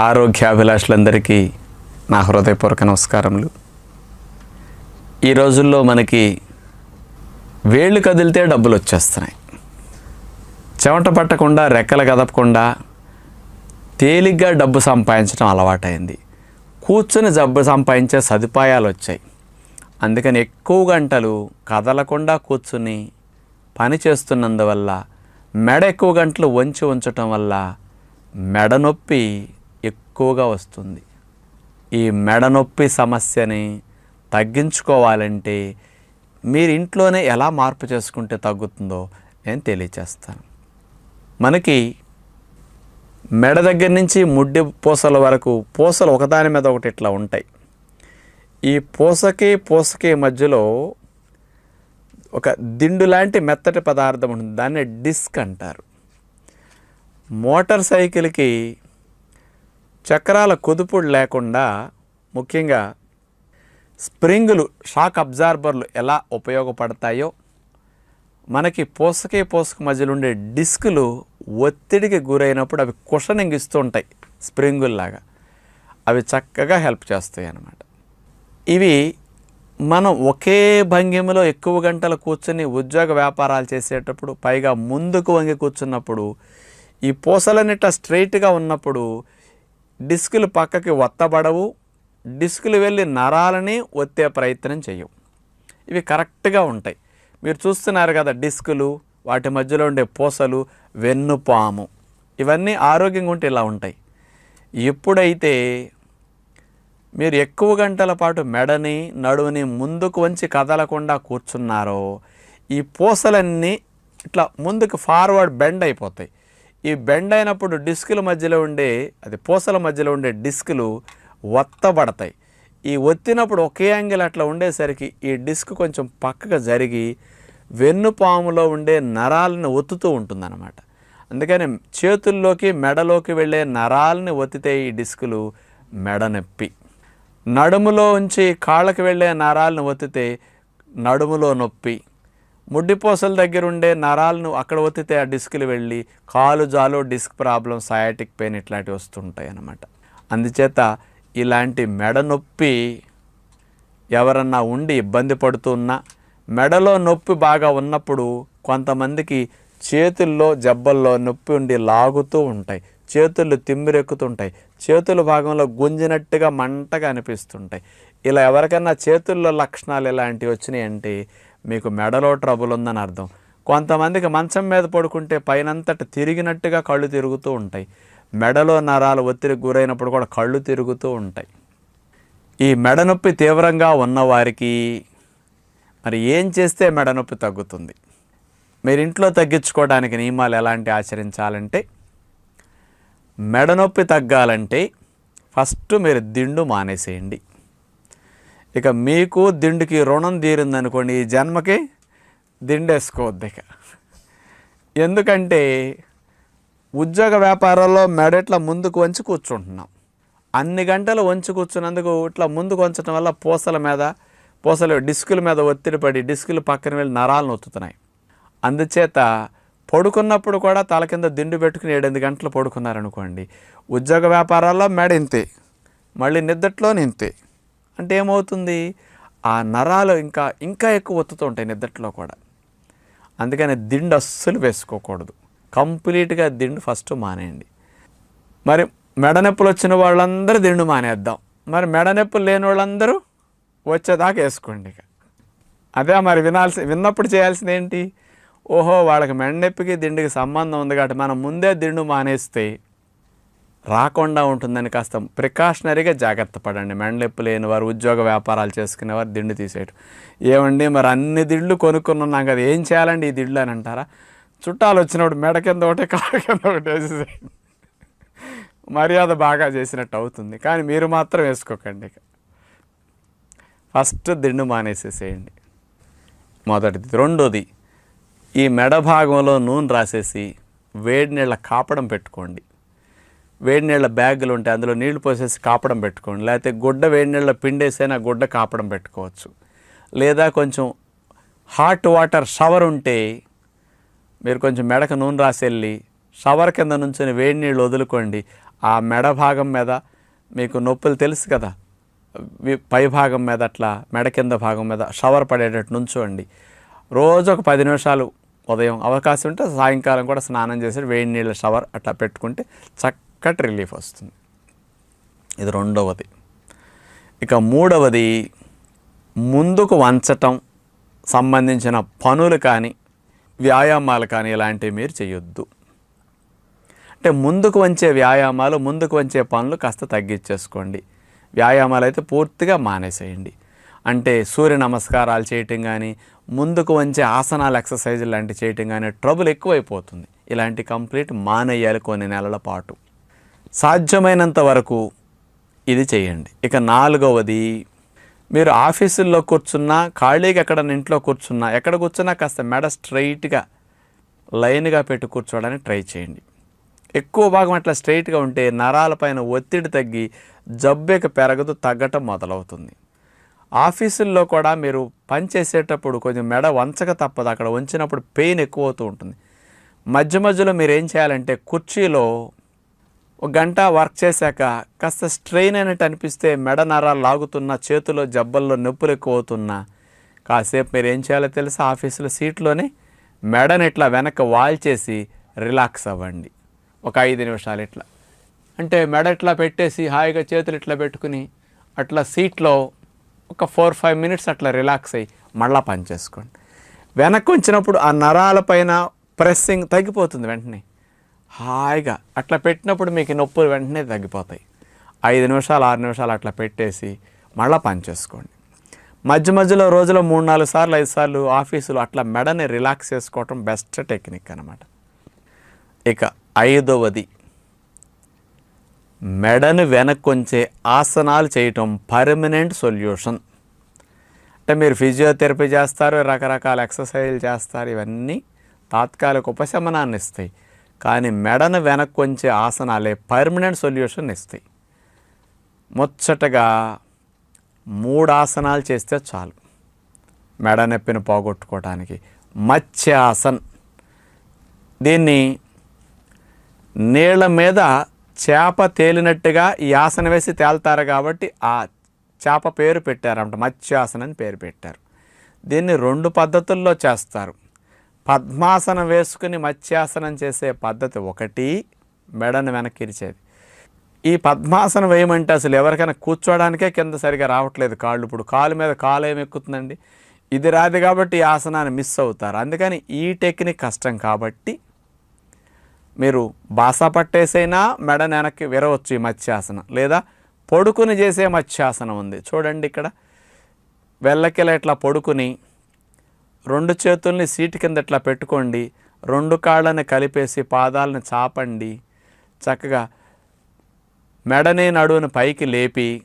ఆరోగ్యాభిలాషులందరికీ నా హృదయపూర్వక నమస్కారములు. ఈ రోజుల్లో మనకి వేళ్ళు కదిలితే డబ్బులు వచ్చేస్తున్నాయి. చెమట పట్టకుండా రెక్కలు కదపకుండా తేలిగ్గా డబ్బు సంపాదించడం అలవాటైంది. కూర్చుని జబ్బు సంపాదించే సదుపాయాలు వచ్చాయి. అందుకని ఎక్కువ గంటలు కదలకుండా కూర్చుని పని చేస్తున్నందువల్ల మెడ ఎక్కువ గంటలు వంచి ఉంచటం వల్ల మెడ నొప్పి ఎక్కువగా వస్తుంది. ఈ మెడ నొప్పి సమస్యని తగ్గించుకోవాలంటే మీరు ఇంట్లోనే ఎలా మార్పు చేసుకుంటే తగ్గుతుందో నేను తెలియచేస్తాను. మనకి మెడ దగ్గర నుంచి ముడ్డి పూసల వరకు పూసలు ఒకదాని మీద ఒకటి ఇట్లా ఉంటాయి. ఈ పూసకి పూసకి మధ్యలో ఒక దిండు లాంటి మెత్తటి పదార్థం ఉంటుంది. దాన్ని డిస్క్ అంటారు. మోటార్ సైకిల్కి చక్రాల కుదుపుడు లేకుండా ముఖ్యంగా స్ప్రింగులు షాక్ అబ్జార్బర్లు ఎలా ఉపయోగపడతాయో మనకి పోసకే పూసక మధ్యలో ఉండే డిస్కులు ఒత్తిడికి గురైనప్పుడు అవి కుషనింగ్ ఇస్తూ ఉంటాయి స్ప్రింగుల్లాగా. అవి చక్కగా హెల్ప్ చేస్తాయి అన్నమాట. ఇవి మనం ఒకే భంగిమలో ఎక్కువ గంటలు కూర్చొని ఉద్యోగ వ్యాపారాలు చేసేటప్పుడు పైగా ముందుకు వంగి కూర్చున్నప్పుడు ఈ పూసలన్నిట స్ట్రైట్గా ఉన్నప్పుడు డిస్కులు పక్కకి ఒత్తబడవు డిస్కులు వెళ్ళి నరాలని ఒత్తే ప్రయత్నం చేయవు. ఇవి కరెక్ట్గా ఉంటాయి. మీరు చూస్తున్నారు కదా డిస్కులు వాటి మధ్యలో ఉండే పూసలు వెన్నుపాము. ఇవన్నీ ఆరోగ్యంగా ఉంటే ఇలా ఉంటాయి. ఎప్పుడైతే మీరు ఎక్కువ గంటల పాటు మెడని నడువుని ముందుకు వంచి కదలకుండా కూర్చున్నారో ఈ పూసలన్నీ ఇట్లా ముందుకు ఫార్వర్డ్ బెండ్ అయిపోతాయి. ఈ బెండ్ అయినప్పుడు డిస్కుల మధ్యలో ఉండే అది పూసల మధ్యలో ఉండే డిస్కులు ఒత్తబడతాయి ఈ ఒత్తినప్పుడు ఒకే యాంగిల్ అట్లా ఉండేసరికి ఈ డిస్క్ కొంచెం పక్కగా జరిగి వెన్నుపాములో ఉండే నరాలను ఒత్తుతూ ఉంటుందన్నమాట. అందుకని చేతుల్లోకి మెడలోకి వెళ్ళే నరాలని ఒత్తితే ఈ డిస్కులు మెడ నొప్పి నడుములో ఉంచి కాళ్ళకి వెళ్ళే నరాలను ఒత్తితే నడుములో నొప్పి. ముడ్డిపోసల దగ్గర ఉండే నరాలను అక్కడ ఒత్తితే ఆ డిస్క్లు వెళ్ళి కాలు జాలు డిస్క్ ప్రాబ్లం సయాటిక్ పెయిన్ ఇట్లాంటివి వస్తుంటాయి అన్నమాట అందుచేత ఇలాంటి మెడ నొప్పి ఎవరన్నా ఉండి ఇబ్బంది పడుతున్నా మెడలో నొప్పి బాగా ఉన్నప్పుడు కొంతమందికి చేతుల్లో జబ్బల్లో నొప్పి ఉండి లాగుతూ ఉంటాయి. చేతులు తిమ్మిరెక్కుతుంటాయి. చేతుల భాగంలో గుంజినట్టుగా మంటగా అనిపిస్తుంటాయి. ఇలా ఎవరికైనా చేతుల్లో లక్షణాలు ఇలాంటివి వచ్చినాయి అంటే మీకు మెడలో ట్రబుల్ ఉందని అర్థం. కొంతమందికి మంచం మీద పడుకుంటే పైనంతట తిరిగినట్టుగా కళ్ళు తిరుగుతూ ఉంటాయి. మెడలో నరాలు ఒత్తిడికి గురైనప్పుడు కూడా కళ్ళు తిరుగుతూ ఉంటాయి. ఈ మెడ నొప్పి తీవ్రంగా ఉన్నవారికి మరి ఏం చేస్తే మెడ నొప్పి తగ్గుతుంది? మీరు ఇంట్లో తగ్గించుకోవడానికి నియమాలు ఎలాంటి ఆచరించాలంటే మెడ నొప్పి తగ్గాలంటే ఫస్ట్ మీరు దిండు మానేసేయండి. ఇక మీకు దిండుకి రుణం తీరిందనుకోండి ఈ జన్మకి దిండేసుకోవద్దు ఇక. ఎందుకంటే ఉద్యోగ వ్యాపారాల్లో మెడట్లా ముందుకు వంచి కూర్చుంటున్నాం. అన్ని గంటలు వంచి కూర్చున్నందుకు ఇట్లా ముందుకు వంచడం వల్ల పూసల మీద పూసలు డిస్కుల మీద ఒత్తిడి పడి డిస్కులు పక్కన వెళ్ళి నరాలు నొత్తుతున్నాయి. అందుచేత పడుకున్నప్పుడు కూడా తల కింద దిండు పెట్టుకుని ఏడెనిమిది గంటలు పడుకున్నారనుకోండి ఉద్యోగ వ్యాపారాల్లో మెడ ఇంతే మళ్ళీ నిద్దట్లో ఇంతే. అంటే ఏమవుతుంది? ఆ నరాలు ఇంకా ఇంకా ఎక్కువ ఒత్తుతూ ఉంటాయి నిద్రలో కూడా. అందుకని దిండు అస్సలు వేసుకోకూడదు. కంప్లీట్గా దిండు ఫస్ట్ మానేయండి. మరి మెడ నొప్పులు వచ్చిన వాళ్ళందరూ దిండు మానేద్దాం. మరి మెడ నొప్పులు లేని వాళ్ళందరూ వచ్చేదాకా వేసుకోండి ఇక. అదే మరి వినాల్సి విన్నప్పుడు చేయాల్సింది ఏంటి? ఓహో వాళ్ళకి మెడ నొప్పికి దిండుకి సంబంధం ఉంది కాబట్టి మనం ముందే దిండు మానేస్తే రాకుండా ఉంటుందని కాస్త ప్రికాషనరీగా జాగ్రత్త పడండి. మెండలెప్పు లేని వారు ఉద్యోగ వ్యాపారాలు చేసుకునేవారు దిండు తీసేయటం. ఏమండి మరి అన్ని దిళ్ళు కొనుక్కుని ఉన్నాం కదా ఏం చేయాలండి ఈ దిళ్ళు అని అంటారా? చుట్టాలు వచ్చినప్పుడు మెడ కింద ఒకటి కాళ్ళ కింద ఒకటి వేసేసేయండి. మర్యాద బాగా చేసినట్టు అవుతుంది. కానీ మీరు మాత్రం వేసుకోకండి ఫస్ట్ దిండు మానేసేసేయండి. మొదటిది. రెండోది ఈ మెడ భాగంలో నూనె రాసేసి వేడి నీళ్ళ కాపడం పెట్టుకోండి. వేడి నీళ్ళ బ్యాగులు ఉంటాయి అందులో నీళ్ళు పోసేసి కాపడం పెట్టుకోండి. లేకపోతే గుడ్డ వేడి నీళ్ళ పిండేసైనా గుడ్డ కాపడం పెట్టుకోవచ్చు. లేదా కొంచెం హాట్ వాటర్ షవర్ ఉంటే మీరు కొంచెం మెడకు నూనె రాసి వెళ్ళి షవర్ కింద నుంచొని వేడి నీళ్ళు వదులుకోండి. ఆ మెడ భాగం మీద మీకు నొప్పులు తెలుసు కదా. పై భాగం మీద అట్లా మెడ కింద భాగం మీద షవర్ పడేటట్టు నుంచోండి. రోజు ఒక పది నిమిషాలు ఉదయం అవకాశం ఉంటే సాయంకాలం కూడా స్నానం చేసి వేడి నీళ్ళ షవర్ అట్లా పెట్టుకుంటే చక్క కట్ రిలీఫ్ వస్తుంది. ఇది రెండవది. ఇక మూడవది ముందుకు వంచటం సంబంధించిన పనులు కానీ వ్యాయామాలు కానీ ఇలాంటివి మీరు చేయొద్దు. అంటే ముందుకు వంచే వ్యాయామాలు ముందుకు వంచే పనులు కాస్త తగ్గించేసుకోండి. వ్యాయామాలు అయితే పూర్తిగా మానేసేయండి. అంటే సూర్య నమస్కారాలు చేయటం కానీ ముందుకు వంచే ఆసనాలు ఎక్సర్సైజులు లాంటివి చేయటం కానీ ట్రబుల్ ఎక్కువైపోతుంది. ఇలాంటి కంప్లీట్ మానేయాలి కొన్ని నెలల పాటు. సాధ్యమైనంత వరకు ఇది చేయండి. ఇక నాలుగవది మీరు ఆఫీసుల్లో కూర్చున్నా ఖాళీగా ఎక్కడ ఇంట్లో కూర్చున్నా ఎక్కడ కూర్చున్నా కాస్త మెడ స్ట్రైట్గా లైన్గా పెట్టి కూర్చోవడానికి ట్రై చేయండి. ఎక్కువ భాగం అట్లా స్ట్రైట్గా ఉంటే నరాలపైన ఒత్తిడి తగ్గి జబ్బెక పెరగదు తగ్గటం మొదలవుతుంది. ఆఫీసుల్లో కూడా మీరు పని చేసేటప్పుడు కొంచెం మెడ వంచక తప్పదు అక్కడ వంచినప్పుడు పెయిన్ ఎక్కువ అవుతూ ఉంటుంది. మధ్య మధ్యలో మీరు ఏం చేయాలంటే కుర్చీలో ఒక గంట వర్క్ చేశాక కాస్త స్ట్రెయిన్ అయినట్టు అనిపిస్తే మెడ నరాలు లాగుతున్నా చేతిలో జబ్బల్లో నొప్పులు ఎక్కువ అవుతున్నా కాసేపు మీరు ఏం చేయాలో తెలుసా? ఆఫీసులో సీట్లోనే మెడని ఇట్లా వెనక్కి వాల్చేసి రిలాక్స్ అవ్వండి. ఒక ఐదు నిమిషాలు ఇట్లా. అంటే మెడ ఇట్లా పెట్టేసి హాయిగా చేతులు ఇట్లా పెట్టుకుని అట్లా సీట్లో ఒక ఫోర్ ఫైవ్ మినిట్స్ అట్లా రిలాక్స్ అయ్యి మళ్ళీ పని చేసుకోండి. వెనక్కి ఉంచినప్పుడు ఆ నరాలపైన ప్రెస్సింగ్ తగ్గిపోతుంది వెంటనే. హాయిగా అట్లా పెట్టినప్పుడు మీకు నొప్పులు వెంటనే తగ్గిపోతాయి. ఐదు నిమిషాలు ఆరు నిమిషాలు అట్లా పెట్టేసి మళ్ళీ పని చేసుకోండి. మధ్య మధ్యలో రోజులో మూడు నాలుగు సార్లు ఐదు సార్లు ఆఫీసులో అట్లా మెడని రిలాక్స్ చేసుకోవటం బెస్ట్ టెక్నిక్ అనమాట ఇక ఐదవది మెడను వెనక్కొంచే ఆసనాలు చేయటం పర్మనెంట్ సొల్యూషన్. అంటే మీరు ఫిజియోథెరపీ చేస్తారు రకరకాల ఎక్సర్సైజ్లు చేస్తారు ఇవన్నీ తాత్కాలిక ఉపశమనాన్ని ఇస్తాయి కానీ మెడను వెనక్కొంచే ఆసనాలే పర్మనెంట్ సొల్యూషన్ ఇస్తాయి. ముచ్చటగా మూడు ఆసనాలు చేస్తే చాలు. మెడ నొప్పిని పోగొట్టుకోవడానికి మత్స్యాసన్. దీన్ని నీళ్ళ మీద చేప తేలినట్టుగా ఈ ఆసనం వేసి తేల్తారు కాబట్టి ఆ చేప పేరు పెట్టారంట. మత్స్యాసనం అని పేరు పెట్టారు. దీన్ని రెండు పద్ధతుల్లో చేస్తారు. పద్మాసనం వేసుకుని మత్స్యాసనం చేసే పద్ధతి ఒకటి మెడను వెనక్కిరిచేది. ఈ పద్మాసనం వేయమంటే అసలు ఎవరికైనా కూర్చోడానికే కింద సరిగా రావట్లేదు కాళ్ళు. ఇప్పుడు కాలు మీద కాలు ఏమి ఎక్కుతుందండి? ఇది రాదు కాబట్టి ఈ ఆసనాన్ని మిస్ అవుతారు. అందుకని ఈ టెక్నిక్ కష్టం కాబట్టి మీరు బాసా పట్టేసైనా మెడ వెనక్కి విరవచ్చు ఈ మత్స్యాసనం. లేదా పొడుకుని చేసే మత్స్యాసనం ఉంది. చూడండి ఇక్కడ. వెళ్ళకిల ఇట్లా పొడుకుని రెండు చేతుల్ని సీటు కింద ఇట్లా పెట్టుకోండి రెండు కాళ్ళని కలిపేసి పాదాలను చాపండి. చక్కగా మెడని నడువును పైకి లేపి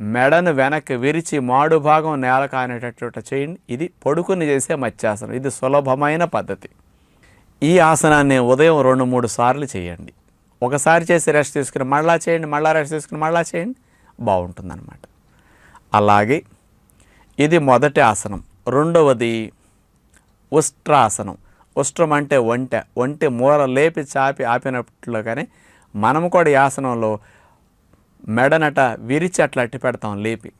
మెడను వెనక్కి విరిచి మాడు భాగం నేల కానేటట్టు చేయండి. ఇది పడుకుని చేసే మత్స్యాసనం. ఇది సులభమైన పద్ధతి. ఈ ఆసనాన్ని ఉదయం రెండు మూడు సార్లు చేయండి. ఒకసారి చేసి రెస్ట్ తీసుకుని మళ్ళా చేయండి మళ్ళా రెస్ట్ తీసుకుని మళ్ళా చేయండి. బాగుంటుందన్నమాట. అలాగే ఇది మొదటి ఆసనం. రెండవది ఉష్ట్రాసనం. ఉష్ట్రం అంటే ఒంటె. ఒంటె మూల లేపి చాపి ఆపినట్లుగానే మనము కూడా ఈ ఆసనంలో మెడనట విరిచి అట్లా అట్టి పెడతాం లేపి.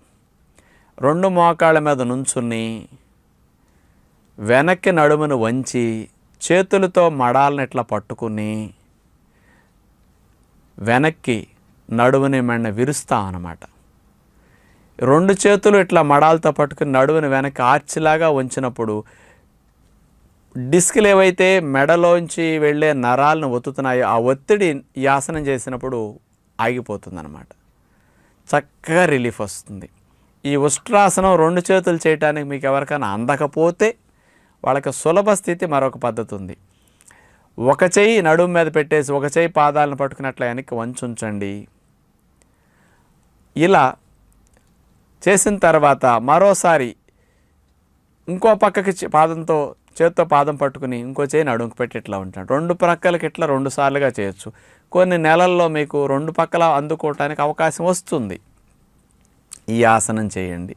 రెండు మోకాళ్ళ మీద నుంచుని వెనక్కి నడుమును వంచి చేతులతో మడాలను ఇట్లా పట్టుకుని వెనక్కి నడుముని మెడ విరుస్తాం అన్నమాట. రెండు చేతులు ఇట్లా మడాలతో పట్టుకుని నడువుని వెనక్కి ఆర్చిలాగా ఉంచినప్పుడు డిస్క్లు ఏవైతే మెడలోంచి వెళ్ళే నరాలను ఒత్తుతున్నాయో ఆ ఒత్తిడి ఈ ఆసనం చేసినప్పుడు ఆగిపోతుందన్నమాట. చక్కగా రిలీఫ్ వస్తుంది. ఈ ఉష్ట్రాసనం రెండు చేతులు చేయడానికి మీకు ఎవరికైనా అందకపోతే వాళ్ళకి సులభ స్థితి మరొక పద్ధతి ఉంది. ఒక చేయి నడుము మీద పెట్టేసి ఒక చేయి పాదాలను పట్టుకున్నట్ల వెనక్కి వంచుంచండి. ఇలా చేసిన తర్వాత మరోసారి ఇంకో పక్కకి చే- పాదంతో చేత్తో పాదం పట్టుకుని ఇంకో చేయి నడుంకు పెట్టి ఇట్లా ఉంటాడు రెండు ప్రక్కలకి ఇట్లా రెండు సార్లుగా చేయొచ్చు. కొన్ని నెలల్లో మీకు రెండు పక్కల అందుకోవటానికి అవకాశం వస్తుంది. ఈ ఆసనం చేయండి.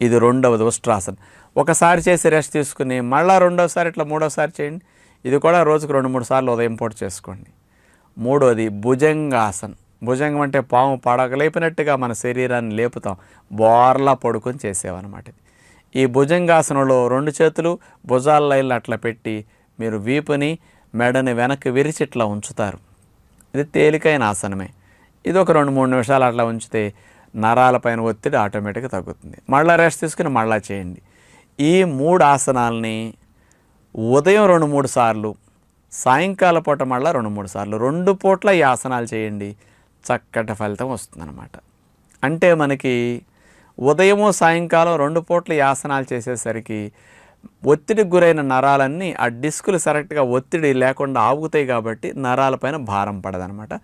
ఇది రెండవది ఉష్ట్రాసనం. ఒకసారి చేసి రెస్ట్ తీసుకుని మళ్ళీ రెండోసారి ఇట్లా మూడోసారి చేయండి. ఇది కూడా రోజుకు రెండు మూడు సార్లు ఉదయం పూట చేసుకోండి. మూడోది భుజంగాసనం. భుజంగం అంటే పాము పడక లేపినట్టుగా మన శరీరాన్ని లేపుతాం. బోర్లా పడుకొని చేసేవన్నమాట ఇది. ఈ భుజంగాసనంలో రెండు చేతులు భుజాల లైన్లు అట్లా పెట్టి మీరు వీపుని మెడని వెనక్కి విరిచి ఇట్లా ఉంచుతారు. ఇది తేలికైన ఆసనమే. ఇది ఒక రెండు మూడు నిమిషాలు అట్లా ఉంచితే నరాలపైన ఒత్తిడి ఆటోమేటిక్గా తగ్గుతుంది. మళ్ళీ రెస్ట్ తీసుకుని మళ్ళీ చేయండి. ఈ మూడు ఆసనాలని ఉదయం రెండు మూడు సార్లు సాయంకాల పూట మళ్ళీ రెండు మూడు సార్లు రెండు పూట్ల ఈ ఆసనాలు చేయండి. చక్కటి ఫలితం వస్తుందన్నమాట. అంటే మనకి ఉదయము సాయంకాలం రెండు పూట్ల యాసనాలు చేసేసరికి ఒత్తిడికి గురైన నరాలన్నీ ఆ డిస్కులు కరెక్ట్గా ఒత్తిడి లేకుండా ఆగుతాయి కాబట్టి నరాలపైన భారం పడదనమాట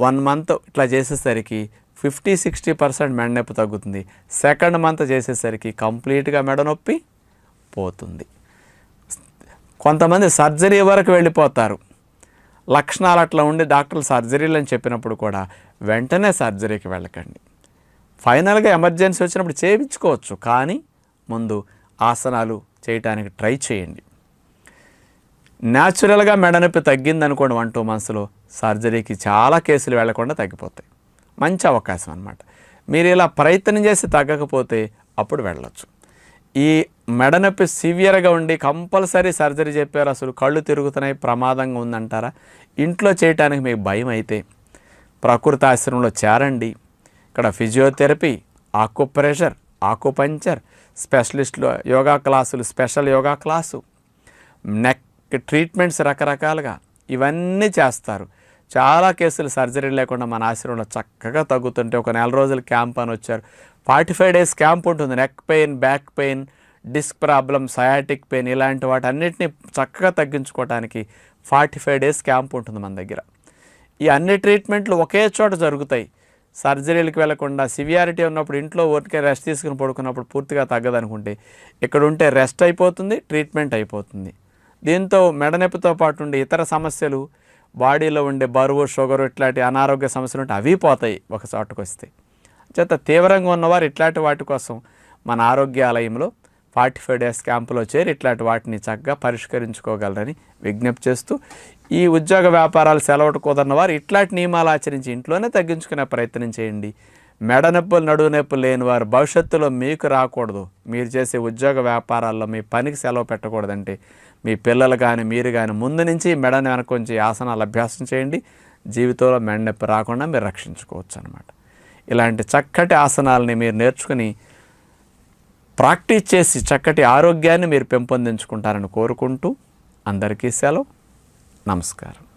వన్ మంత్ ఇట్లా చేసేసరికి ఫిఫ్టీ సిక్స్టీ పర్సెంట్ మెడ నొప్పి తగ్గుతుంది. సెకండ్ మంత్ చేసేసరికి కంప్లీట్గా మెడ నొప్పి పోతుంది. కొంతమంది సర్జరీ వరకు వెళ్ళిపోతారు. లక్షణాలు అట్లా ఉండి డాక్టర్లు సర్జరీలు అని చెప్పినప్పుడు కూడా వెంటనే సర్జరీకి వెళ్ళకండి. ఫైనల్గా ఎమర్జెన్సీ వచ్చినప్పుడు చేయించుకోవచ్చు కానీ ముందు ఆసనాలు చేయటానికి ట్రై చేయండి. న్యాచురల్గా మెడనొప్పి తగ్గింది అనుకోండి వన్ టూ మంత్స్లో సర్జరీకి చాలా కేసులు వెళ్ళకుండా తగ్గిపోతాయి. మంచి అవకాశం అనమాట మీరు ఇలా ప్రయత్నం చేసి తగ్గకపోతే అప్పుడు వెళ్ళచ్చు. ఈ మెడనొప్పి సివియర్గా ఉండి కంపల్సరీ సర్జరీ చెప్పారు. అసలు కళ్ళు తిరుగుతున్నాయి ప్రమాదంగా ఉందంటారా? ఇంట్లో చేయటానికి మీకు భయం అయితే ప్రకృతి ఆశ్రమంలో చేరండి. ఇక్కడ ఫిజియోథెరపీ ఆకుప్రెషర్ ఆకుపంచర్ స్పెషలిస్టులు యోగా క్లాసులు special yoga class neck treatments రకరకాలుగా ఇవన్నీ చేస్తారు. చాలా కేసులు సర్జరీ లేకుండా మన ఆశ్రమంలో చక్కగా తగ్గుతుంటే ఒక నెల రోజులు క్యాంప్ అని వచ్చారు. ఫార్టీ ఫైవ్ డేస్ క్యాంప్ ఉంటుంది. Neck pain back pain disc problem sciatic pain ఇలాంటి వాటి అన్నిటినీ చక్కగా తగ్గించుకోవడానికి ఫార్టీ ఫైవ్ డేస్ క్యాంప్ ఉంటుంది మన దగ్గర. ఈ అన్ని ట్రీట్మెంట్లు ఒకే చోట జరుగుతాయి. సర్జరీలకు వెళ్ళకుండా సివియారిటీ ఉన్నప్పుడు ఇంట్లో ఊరికే రెస్ట్ తీసుకుని పడుకున్నప్పుడు పూర్తిగా తగ్గదనుకుంటే ఇక్కడ ఉంటే రెస్ట్ అయిపోతుంది ట్రీట్మెంట్ అయిపోతుంది. దీంతో మెడనొప్పితో పాటు ఉండే ఇతర సమస్యలు బాడీలో ఉండే బరువు షుగర్ ఇట్లాంటి అనారోగ్య సమస్యలు ఉంటే అవి పోతాయి ఒక చోటుకు వస్తే చేత తీవ్రంగా ఉన్నవారు ఇట్లాంటి వాటి కోసం మన ఆరోగ్యాలయంలో ఫార్టీ ఫైవ్ డేస్ క్యాంపులో చేరి ఇట్లాంటి వాటిని చక్కగా పరిష్కరించుకోగలరని విజ్ఞప్తి చేస్తూ ఈ ఉద్యోగ వ్యాపారాలు సెలవుట కుదరని వారు ఇట్లాంటి నియమాలు ఆచరించి ఇంట్లోనే తగ్గించుకునే ప్రయత్నం చేయండి. మెడ నొప్పులు నడువు నొప్పులు లేని వారు భవిష్యత్తులో మీకు రాకూడదు. మీరు చేసే ఉద్యోగ వ్యాపారాల్లో మీ పనికి సెలవు పెట్టకూడదంటే మీ పిల్లలు కానీ మీరు కానీ ముందు నుంచి మెడని వెనక ఉంచి ఆసనాలు అభ్యాసం చేయండి. జీవితంలో మెడ నొప్పి రాకుండా మీరు రక్షించుకోవచ్చు అనమాట ఇలాంటి చక్కటి ఆసనాలని మీరు నేర్చుకుని ప్రాక్టీస్ చేసి చక్కటి ఆరోగ్యాన్ని మీరు పెంపొందించుకుంటారని కోరుకుంటూ అందరికీ సెలవు. నమస్కారం.